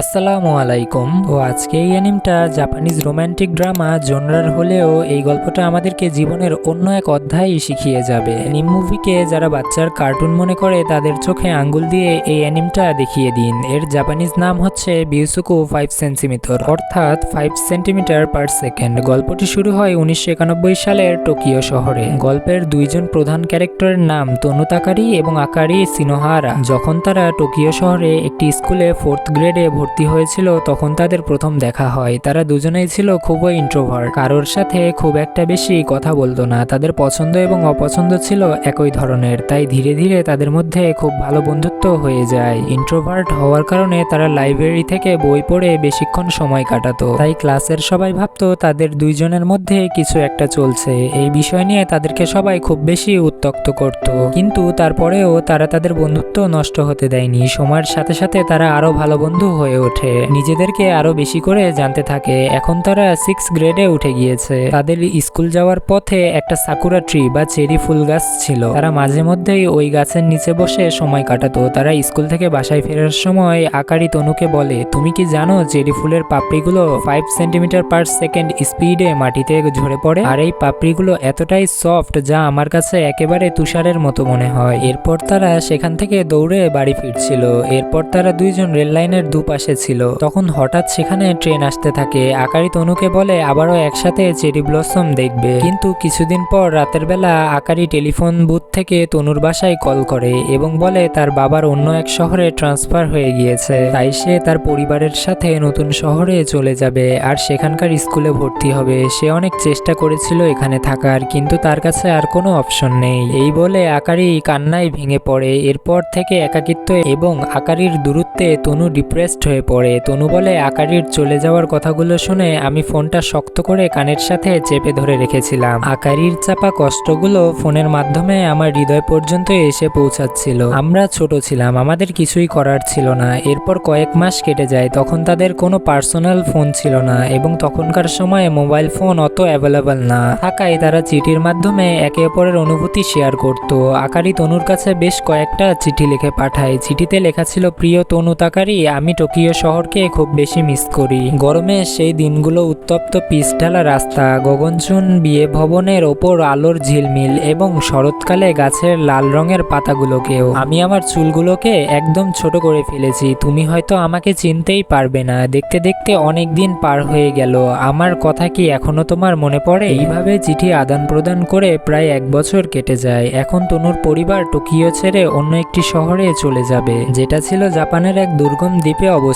আসসালামু আলাইকুম। ও আজকে এই অ্যানিমটা জাপানিজ রোম্যান্টিক ড্রামা জোনরার হলেও এই গল্পটা আমাদেরকে জীবনের অন্য এক অধ্যায় শিখিয়ে যাবে। অ্যানিম মুভিকে যারা বাচ্চার কার্টুন মনে করে, তাদের চোখে আঙ্গুল দিয়ে এই অ্যানিমটা দেখিয়ে দিন। এর জাপানিজ নাম হচ্ছে বিউসুকু ফাইভ সেন্টিমিটার অর্থাৎ ফাইভ সেন্টিমিটার পার সেকেন্ড গল্পটি শুরু হয় উনিশশো একানব্বই সালের টোকিও শহরে। গল্পের দুইজন প্রধান ক্যারেক্টারের নাম তনু তাকারি এবং আকারি সিনোহারা। যখন তারা টোকিও শহরে একটি স্কুলে ফোর্থ গ্রেডে ভর্তি হয়েছিল, তখন তাদের প্রথম দেখা হয়। তারা দুজনেই ছিল খুবই ইন্ট্রোভার্ট কারোর সাথে খুব একটা বেশি কথা বলতো না। তাদের পছন্দ এবং অপছন্দ ছিল একই ধরনের। তাই ধীরে ধীরে তাদের মধ্যে খুব ভালো বন্ধুত্ব হয়ে যায়। ইন্ট্রোভার্ট হওয়ার কারণে তারা লাইব্রেরি থেকে বই পড়ে বেশিক্ষণ সময় কাটাতো। তাই ক্লাসের সবাই ভাবতো, তাদের দুইজনের মধ্যে কিছু একটা চলছে। এই বিষয় নিয়ে তাদেরকে সবাই খুব বেশি উত্তক্ত করত। কিন্তু তারপরেও তারা তাদের বন্ধুত্ব নষ্ট হতে দেয়নি। সময়ের সাথে সাথে তারা আরও ভালো বন্ধু হয়ে ওঠে। নিজেদেরকে আরও বেশি করে জানতে থাকে, এখন তারা সিক্স গ্রেডে উঠে গিয়েছে। তাদের স্কুল যাওয়ার পথে একটা সাকুরা ট্রি বা চেরি ফুল গাছ ছিল। তারা মাঝে মধ্যেই ওই গাছের নিচে বসে সময় কাটাতো। তারা স্কুল থেকে বাসায় ফেরার সময় আকারি তনুকে বলে, তুমি কি জানো চেরি ফুলের পাপড়িগুলো ফাইভ সেন্টিমিটার পার সেকেন্ড স্পিডে মাটিতে ঝরে পড়ে? আর এই পাপড়িগুলো এতটাই সফট যা আমার কাছে একেবারে তুষারের মতো মনে হয়। এরপর তারা সেখান থেকে দৌড়ে বাড়ি ফিরছিল। এরপর তারা দুইজন রেল লাইনের দুপাশে ছিল তখন হঠাৎ সেখানে ট্রেন আসতে থাকে। আকারি তনুকে বলে, আবারও একসাথে চেরি ব্লসম দেখবে। কিন্তু কিছুদিন পর রাতের বেলা আকারি টেলিফোন বুথ থেকে তনুর বাসায় কল করে এবং বলে, তার বাবার অন্য এক শহরে ট্রান্সফার হয়ে গিয়েছে। তাই সে তার পরিবারের সাথে নতুন শহরে চলে যাবে আর সেখানকার স্কুলে ভর্তি হবে। সে অনেক চেষ্টা করেছিল এখানে থাকার, কিন্তু তার কাছে আর কোনো অপশন নেই। এই বলে আকারি কান্নায় ভেঙে পড়ে। এরপর থেকে একাকিত্ব এবং আকারির দূরত্বে তনু ডিপ্রেসড হয়ে পড়ে। তনু বলে, আকারির চলে যাওয়ার কথাগুলো শুনে আমি ফোনটা শক্ত করে কানের সাথে চেপে ধরে রেখেছিলাম। আকারির চাপা কষ্টগুলো ফোনের মাধ্যমে আমার হৃদয় পর্যন্ত এসে পৌঁছাচ্ছিল। আমরা ছোট ছিলাম, আমাদের কিছুই করার ছিল না। এরপর কয়েক মাস কেটে যায়, তখন তাদের কোনো পার্সোনাল ফোন ছিল না এবং তখনকার সময়ে মোবাইল ফোন অত অ্যাভেলেবল না। থাকায় তারা চিঠির মাধ্যমে একে অপরের অনুভূতি শেয়ার করত। আকারি তনুর কাছে বেশ কয়েকটা চিঠি লিখে পাঠায়। চিঠিতে লেখা ছিল, প্রিয় তনু তাকারি, আমি টোকিও শহরকে খুব বেশি মিস করি। গরমে সেই দিনগুলো উত্তপ্ত পিচ ঢালা রাস্তা, গগনচুন বিয়ে ভবনের ওপর আলোর ঝিলমিল এবং শরৎকালে গাছের লাল রঙের পাতাগুলোকেও। আমি আমার চুলগুলোকে একদম ছোট করে ফেলেছি, তুমি হয়তো আমাকে চিনতেই পারবে না। দেখতে দেখতে অনেক দিন পার হয়ে গেল, আমার কথা কি এখনও তোমার মনে পড়ে? এইভাবে চিঠি আদান প্রদান করে প্রায় এক বছর কেটে যায়। এখন তনুর পরিবার টোকিও ছেড়ে অন্য একটি শহরে চলে যাবে, যেটা ছিল জাপানের এক দুর্গম দ্বীপে অবস্থিত।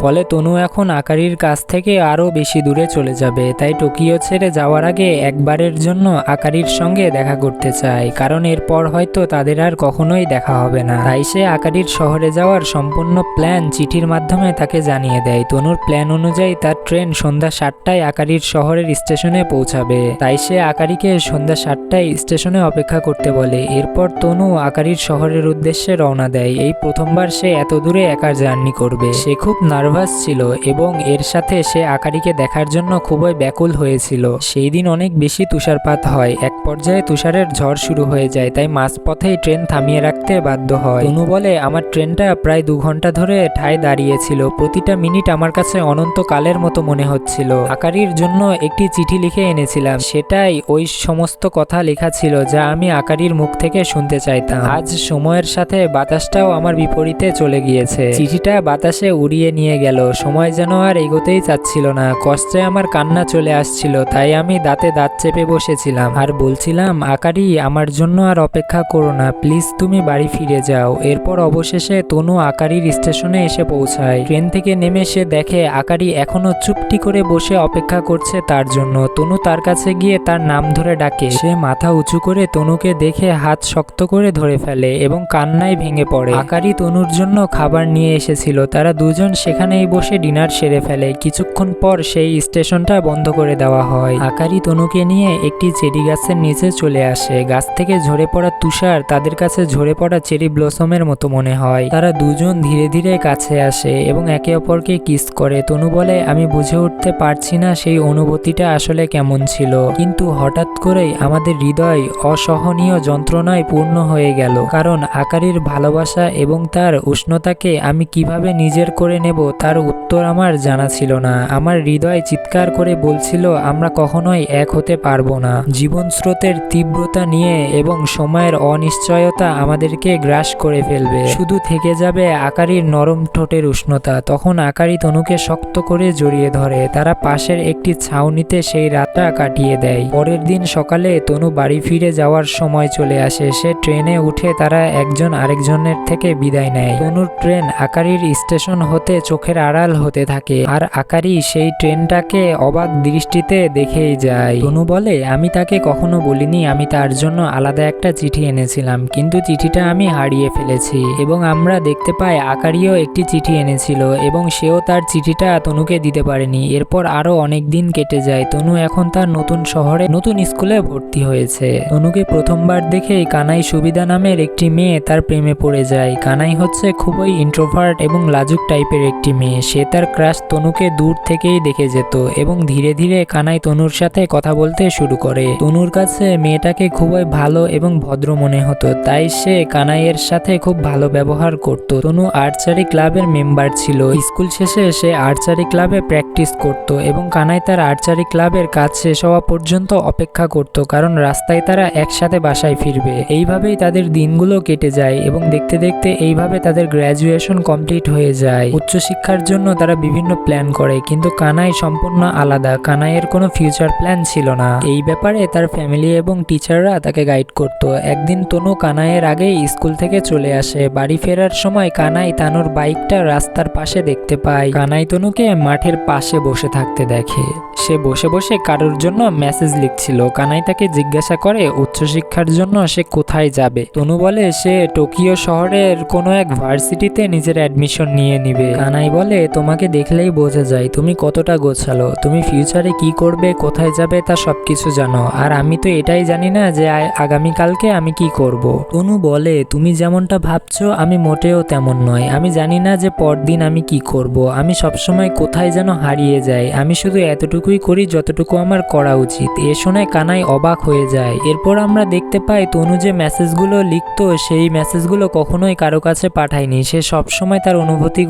ফলে তনু এখন আকারির কাছ থেকে আরও বেশি দূরে চলে যাবে। তাই টোকিও ছেড়ে যাওয়ার আগে একবারের জন্য আকারির সঙ্গে দেখা করতে চায়, কারণ এরপর হয়তো তাদের আর কখনোই দেখা হবে না। তাই সে আকারির শহরে যাওয়ার সম্পূর্ণ প্ল্যান চিঠির মাধ্যমে তাকে জানিয়ে দেয়। তনুর প্ল্যান অনুযায়ী তার ট্রেন সন্ধ্যা সাতটায় আকারির শহরের স্টেশনে পৌঁছাবে। তাই সে আকারিকে সন্ধ্যা সাতটায় স্টেশনে অপেক্ষা করতে বলে। এরপর তনু আকারির শহরের উদ্দেশ্যে রওনা দেয়। এই প্রথমবার সে এত দূরে একার জার্নি করবে। সে খুব নার্ভাস ছিল এবং এর সাথে সে আকারিকে দেখার জন্য খুবই ব্যাকুল হয়েছিল। সেই দিন অনেক বেশি তুষারপাত হয়। এক পর্যায়ে তুষারের ঝড় শুরু হয়ে যায়, তাই মাঝপথেই ট্রেন থামিয়ে রাখতে বাধ্য হয়। তনু বলে, আমার ট্রেনটা প্রায় দু ঘণ্টা ধরে ঠায় দাঁড়িয়েছিল। প্রতিটা মিনিট আমার কাছে অনন্তকালের মতো মনে হচ্ছিল। আকারির জন্য একটি চিঠি লিখে এনেছিলাম। সেটাই ওই সমস্ত কথা লেখা ছিল যা আমি আকারির মুখ থেকে শুনতে চাইতাম। আজ সময়ের সাথে বাতাসটাও আমার বিপরীতে চলে গিয়েছে। চিঠিটা বাতাসে উড়িয়ে নিয়ে গেল। সময় যেন আর এগোতেই চাচ্ছিল না। কষ্টে আমার কান্না চলে আসছিল, তাই আমি দাঁতে দাঁত চেপে বসেছিলাম। আর বলছিলাম, আকারি, আমার জন্য আর অপেক্ষা করো না, প্লিজ তুমি বাড়ি ফিরে যাও। এরপর অবশেষে তনু আকারির স্টেশনে এসে পৌঁছায়। ট্রেন থেকে নেমে সে দেখে আকারি এখনও চুপটি করে বসে অপেক্ষা করছে তার জন্য। তনু তার কাছে গিয়ে তার নাম ধরে ডাকে। সে মাথা উঁচু করে তনুকে দেখে হাত শক্ত করে ধরে ফেলে এবং কান্নায় ভেঙে পড়ে। আকারি তনুর জন্য খাবার নিয়ে এসেছিল। তারা দুজন সেখানেই বসে ডিনার সেরে ফেলে। কিছুক্ষণ পর সেই স্টেশনটা বন্ধ করে দেওয়া হয়। আকারি তনুকে নিয়ে একটি চেরি গাছের নিচে চলে আসে। গাছ থেকে ঝরে পড়া তুষার তাদের কাছে ঝরে পড়া চেরি ব্লসমের মতো মনে হয়। তারা দুজন ধীরে ধীরে কাছে আসে এবং একে অপরকে কিস করে। তনু বলে, আমি বুঝে উঠতে পারছি না সেই অনুভূতিটা আসলে কেমন ছিল। কিন্তু হঠাৎ করেই আমাদের হৃদয় অসহনীয় যন্ত্রণায় পূর্ণ হয়ে গেল। কারণ আকারির ভালোবাসা এবং তার উষ্ণতাকে আমি কীভাবে নিজের করে নেব, তার উত্তর আমার জানা ছিল না। আমার হৃদয় চিৎকার করে বলছিল, আমরা কখনোই এক হতে পারব না। জীবন স্রোতের তীব্রতা নিয়ে এবং সময়ের অনিশ্চয়তা আমাদেরকে গ্রাস করে ফেলবে। শুধু থেকে যাবে আকারির নরম ঠোঁটের উষ্ণতা, তখন আকারি তনুকে শক্ত করে জড়িয়ে ধরে। তারা পাশের একটি ছাউনিতে সেই রাতটা কাটিয়ে দেয়। পরের দিন সকালে তনু বাড়ি ফিরে যাওয়ার সময় চলে আসে। সে ট্রেনে উঠে তারা একজন আরেকজনের থেকে বিদায় নেয়। তনুর ট্রেন আকারির স্টেশন হতে চোখের আড়াল হতে থাকে, আর আকারি সেই ট্রেনটাকে অবাক দৃষ্টিতে দেখেই যায়। তনু বলে, আমি তাকে কখনো বলিনি, আমি তার জন্য আলাদা একটা চিঠি এনেছিলাম, কিন্তু চিঠিটা আমি হারিয়ে ফেলেছি এবং আমরা দেখতে পাই আকারিও একটি চিঠি এনেছিল এবং সেও তার চিঠিটা তনুকে দিতে পারেনি। এরপর আরও অনেক দিন কেটে যায়, তনু এখন তার নতুন শহরে, নতুন স্কুলে ভর্তি হয়েছে। তনুকে প্রথমবার দেখেই কানাই সুবিধা নামের একটি মেয়ে তার প্রেমে পড়ে যায়। কানাই হচ্ছে খুবই ইন্ট্রোভার্ট এবং লাজুক টাইপের একটি মেয়ে। সে তার ক্রাশ তনুকে দূর থেকেই দেখে যেত এবং ধীরে ধীরে কানাই তনুর সাথে কথা বলতে শুরু করে। তনুর কাছে মেয়েটাকে খুবই ভালো এবং ভদ্র মনে হতো, তাই সে কানাইয়ের সাথে খুব ভালো ব্যবহার করত। তনু আর্চারি ক্লাবের মেম্বার ছিল। স্কুল শেষে সে আর্চারি ক্লাবে প্র্যাকটিস করত এবং কানাই তার আর্চারি ক্লাবের কাজ শেষ হওয়া পর্যন্ত অপেক্ষা করত, কারণ রাস্তায় তারা একসাথে বাসায় ফিরবে। এইভাবেই তাদের দিনগুলো কেটে যায় এবং দেখতে দেখতে এইভাবে তাদের গ্র্যাজুয়েশন কমপ্লিট হয়ে যায়। উচ্চশিক্ষার জন্য তারা বিভিন্ন প্ল্যান করে, কিন্তু কানাই সম্পূর্ণ আলাদা। কানাইয়ের কোনো ফিউচার প্ল্যান ছিল না। এই ব্যাপারে তার ফ্যামিলি এবং টিচাররা তাকে গাইড করত। একদিন তনু কানাইয়ের আগেই স্কুল থেকে চলে আসে। বাড়ি ফেরার সময় কানাই তানুর বাইকটা রাস্তার পাশে দেখতে পায়। কানাই তনুকে মাঠের পাশে বসে থাকতে দেখে। সে বসে বসে কারোর জন্য মেসেজ লিখছিল। কানাই তাকে জিজ্ঞাসা করে, উচ্চশিক্ষার জন্য সে কোথায় যাবে? তনু বলে, সে টোকিও শহরের কোনো এক ভার্সিটিতে নিজের অ্যাডমিশন নিয়ে নিবে। কানাই বলে, তোমাকে দেখলেই বোঝা যায় তুমি কতটা গোছালো। তুমি ফিউচারে কি করবে, কোথায় যাবে তা সবকিছু জানো। আর আমি তো এটাই জানি না যে আগামীকালকে আমি কি করব। তনু বলে, তুমি যেমনটা ভাবছ, আমি মোটেও তেমন নয়। আমি জানি না যে পরদিন আমি কি করব। আমি সবসময় কোথায় যেন হারিয়ে যাই। আমি শুধু এতটুকুই করি যতটুকু আমার করা উচিত। এ শুনে কানাই অবাক হয়ে যায়। এরপর আমরা দেখতে পাই তনু যে মেসেজগুলো লিখতো, সেই মেসেজগুলো কখনোই কারও কাছে পাঠায়নি। সে সবসময় তার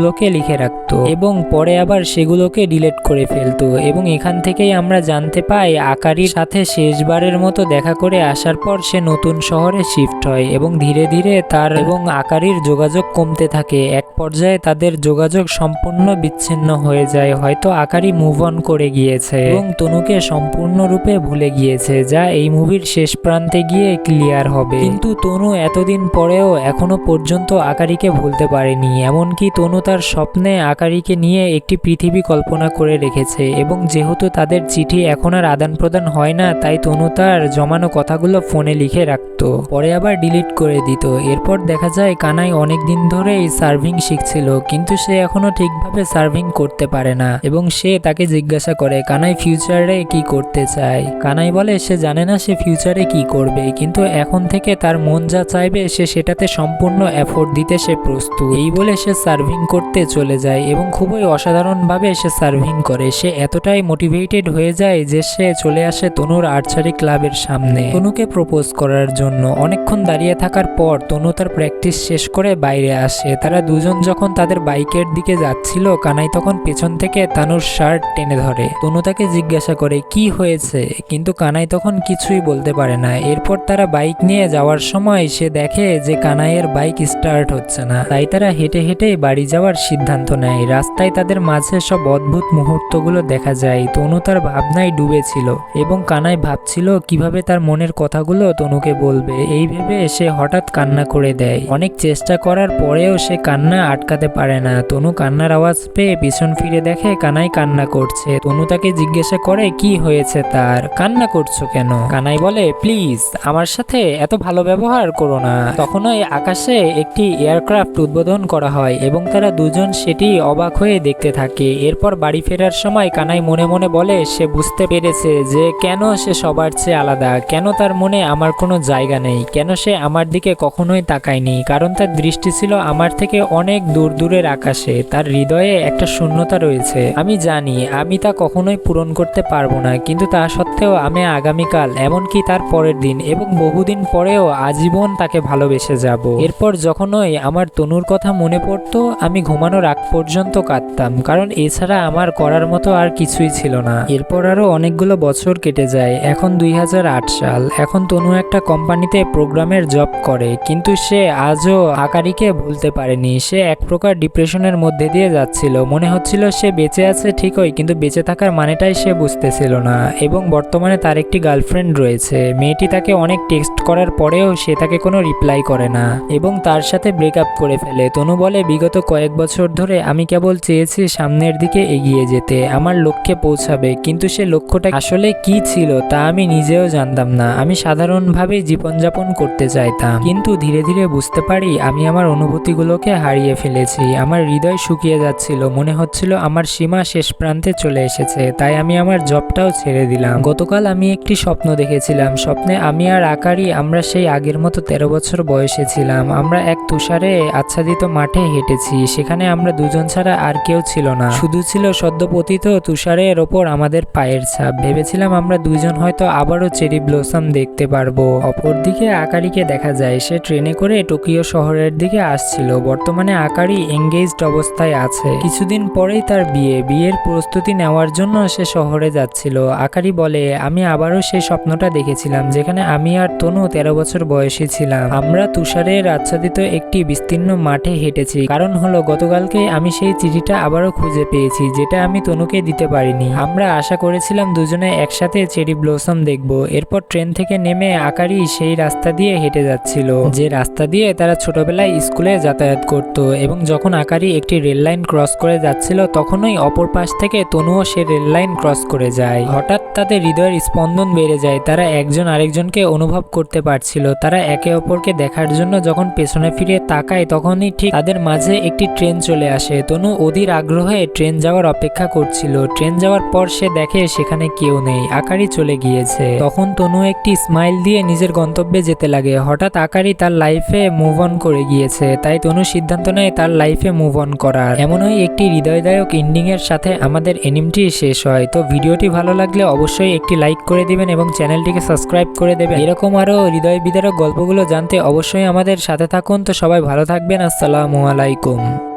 অনুভূতিগুলোকে লিখে রাখতো এবং পরে আবার সেগুলোকে ডিলেট করে ফেলতো এবং এখান থেকেই আমরা জানতে পাই আকারির সাথে শেষবারের মতো দেখা করে আসার পর সে নতুন শহরে শিফট হয় এবং ধীরে ধীরে তার এবং আকারির যোগাযোগ কমতে থাকে। এক পর্যায়ে তাদের যোগাযোগ সম্পূর্ণ বিচ্ছিন্ন হয়ে যায়। হয়তো আকারি মুভ অন করে গিয়েছে এবং তনুকে সম্পূর্ণরূপে ভুলে গিয়েছে, যা এই মুভির শেষ প্রান্তে গিয়ে ক্লিয়ার হবে। কিন্তু তনু এতদিন পরেও এখনও পর্যন্ত আকারিকে ভুলতে পারেনি। এমনকি তনু তার স্বপ্নে আকারিকে নিয়ে একটি পৃথিবী কল্পনা করে রেখেছে এবং যেহেতু তাদের চিঠি এখন আর আদান প্রদান হয় না, তাই তনু তার জমানো কথাগুলো ফোনে লিখে রাখতো। পরে আবার ডিলিট করে দিত। এরপর দেখা যায় কানাই অনেক দিন ধরেই সার্ভিং শিখছিল, কিন্তু সে এখনও ঠিকভাবে সার্ভিং করতে পারে না এবং সে তাকে জিজ্ঞাসা করে, কানাই, ফিউচারে কি করতে চায়? কানাই বলে, সে জানে না সে ফিউচারে কি করবে, কিন্তু এখন থেকে তার মন যা চাইবে, সে সেটাতে সম্পূর্ণ এফোর্ট দিতে সে প্রস্তুত। এই বলে সে সার্ভিং করতে চলে যায় এবং খুবই অসাধারণভাবে সে সার্ভিং করে। সে এতটাই মোটিভেটেড হয়ে যায় যে সে চলে আসে তনুর আর্চারি ক্লাবের সামনে। তনুকে প্রপোজ করার জন্য অনেকক্ষণ দাঁড়িয়ে থাকার পর তনু তার প্র্যাকটিস শেষ করে বাইরে আসে। তারা দুজন যখন তাদের বাইকের দিকে যাচ্ছিল, কানাই তখন পেছন থেকে তানুর শার্ট টেনে ধরে। তনু তাকে জিজ্ঞাসা করে, কি হয়েছে? কিন্তু কানাই তখন কিছুই বলতে পারে না। এরপর তারা বাইক নিয়ে যাওয়ার সময় সে দেখে যে কানাইয়ের বাইক স্টার্ট হচ্ছে না। তাই তারা হেঁটে হেঁটে বাড়ি যাওয়ার সিদ্ধান্ত নেয়। রাস্তায় তাদের মাঝে সব অদ্ভুত মুহূর্তগুলো দেখা যায়। তনু তার ভাবনায় ডুবেছিল এবং কানাই ভাবছিল কীভাবে তার মনের কথাগুলো তনুকে বলবে। এই ভেবে সে হঠাৎ কান্না করে দেয়। অনেক চেষ্টা করার পরেও সে কান্না আটকাতে পারে না। তনু কান্নার আওয়াজ পেয়ে পিছন ফিরে দেখে কানাই কান্না করছে। তনু তাকে জিজ্ঞাসা করে, কি হয়েছে তার? কান্না করছ কেন? কানাই বলে, প্লিজ, আমার সাথে এত ভালো ব্যবহার করো না। তখনই আকাশে একটি এয়ারক্রাফট উদ্বোধন করা হয় এবং তারা দুজন সেটি অবাক হয়ে দেখতে থাকে। এরপর বাড়ি ফেরার সময় কানাই মনে মনে বলে, সে বুঝতে পেরেছে যে কেন সে সবার চেয়ে আলাদা? কেন তার মনে আমার কোনো জায়গা নেই? কেন সে আমার দিকে কখনোই তাকায়নি? কারণ তার দৃষ্টি ছিল আমার থেকে অনেক দূর দূরের আকাশে। তার হৃদয়ে একটা শূন্যতা রয়েছে। আমি জানি, আমি তা কখনোই পূরণ করতে পারব না, কিন্তু তা সত্ত্বেও আমি আগামীকাল, এমনকি তার পরের দিন এবং বহুদিন পরেও আজীবন তাকে ভালোবেসে যাব। এরপর যখনই আমার তনুর কথা মনে পড়তো, আমি ঘুমানোর আগ পর্যন্ত কাঁদতাম, কারণ এছাড়া আমার করার মতো আর কিছুই ছিল না। এরপর আরও অনেকগুলো বছর কেটে যায়। এখন দুই হাজার আট সাল। এখন তনু একটা কোম্পানিতে প্রোগ্রামের জব করে, কিন্তু সে আজও আকারিকে ভুলতে পারেনি। সে এক প্রকার ডিপ্রেশনের মধ্যে দিয়ে যাচ্ছিল। মনে হচ্ছিল সে বেঁচে আছে ঠিকই, কিন্তু বেঁচে থাকার মানেটাই সে বুঝতেছিল না। এবং বর্তমানে তার একটি গার্লফ্রেন্ড রয়েছে। মেয়েটি তাকে অনেক টেক্সট করার পরেও সে তাকে কোনো রিপ্লাই করে না এবং তার সাথে ব্রেকআপ করে ফেলে। তনু বলে, বিগত কয়েক বছর ধরে আমি কেবল চেয়েছি সামনের দিকে এগিয়ে যেতে, আমার লক্ষ্যে পৌঁছাবে, কিন্তু সে লক্ষ্যটা আসলে কি ছিল তা আমি নিজেও জানতাম না। আমি সাধারণভাবে জীবনযাপন করতে চাইতাম, কিন্তু ধীরে ধীরে বুঝতে পারি আমি আমার অনুভূতিগুলোকে হারিয়ে ফেলেছি। আমার হৃদয় শুকিয়ে যাচ্ছিল, মনে হচ্ছিল আমার সীমা শেষ প্রান্তে চলে এসেছে, তাই আমি আমার জবটাও ছেড়ে দিলাম। গতকাল আমি একটি স্বপ্ন দেখেছিলাম, স্বপ্নে আমি আর আকারি আমরা সেই আগের মতো তেরো বছর বয়সে ছিলাম। আমরা এক তুষারে আচ্ছাদিত মাঠে হেঁটেছি। সেখানে আমরা দুজন ছাড়া আর কেউ ছিল না। শুধু ছিল সদ্যপতিত তুষারের ওপর আমাদের পায়ের ছাপ। ভেবেছিলাম আমরা দুজন হয়তো আবারও চেরি ব্লসম দেখতে পারব। অপরদিকে আকারিকে দেখা যায়, সে ট্রেনে করে টোকিও শহরের দিকে আসছিল। বর্তমানে আকারি এঙ্গেজড অবস্থায় আছে। কিছুদিন পরেই তার বিয়ে। বিয়ের প্রস্তুতি নেওয়ার জন্য সে শহরে যাচ্ছিল। আকারি বলে, আমি আবারও সেই স্বপ্নটা দেখেছিলাম, যেখানে আমি আর তনু তেরো বছর বয়সী ছিলাম। আমরা তুষারের আচ্ছাদিত একটি বিস্তীর্ণ মাঠে হেঁটেছি। কারণ হলো, গতকালকে আমি সেই চিঠিটা আবারও খুঁজে পেয়েছি, যেটা আমি তনুকে দিতে পারিনি। আমরা আশা করেছিলাম দুজনে একসাথে চেরি ব্লসম দেখব। এরপর ট্রেন থেকে নেমে আকারি সেই রাস্তা দিয়ে হেঁটে যাচ্ছিল, যে রাস্তা দিয়ে তারা ছোটবেলায় স্কুলে যাতায়াত করত এবং যখন আকারি একটি রেল লাইন ক্রস করে যাচ্ছিল, তখনই অপর পাশ থেকে তনুও সে রেল লাইন ক্রস করে যায়। হঠাৎ তাদের হৃদয়ের স্পন্দন বেড়ে যায়। তারা একজন আরেকজনকে অনুভব করতে পারছিল। তারা একে অপরকে দেখার জন্য যখন পেছনে ফিরে তাকায় তখনই ঠিক তাদের মাঝে একটি ট্রেন চলে আসে। তনু অধীর আগ্রহে ট্রেন যাওয়ার অপেক্ষা করছিল। ট্রেন যাওয়ার পর সে দেখে সেখানে কেউ নেই আকারি চলে গিয়েছে। তখন তনু একটি স্মাইল দিয়ে নিজের গন্তব্যে যেতে লাগে। হঠাৎ আকারি তার লাইফে মুভ অন করে গিয়েছে, তাই তনু সিদ্ধান্ত নেয় তার লাইফে মুভ অন করার। এমনই একটি হৃদয়দায়ক এন্ডিং এর সাথে আমাদের এনিমটি শেষ হয়। তো ভিডিওটি ভালো লাগলে অবশ্যই একটি লাইক করে দিবেন এবং চ্যানেলটিকে সাবস্ক্রাইব করে দেবেন। এরকম আরও হৃদয় বিদারক গল্পগুলো জানতে অবশ্যই আমাদের সাথে থাকুন। তো সবাই ভালো থাকবেন। আসসালামু আলাইকুম।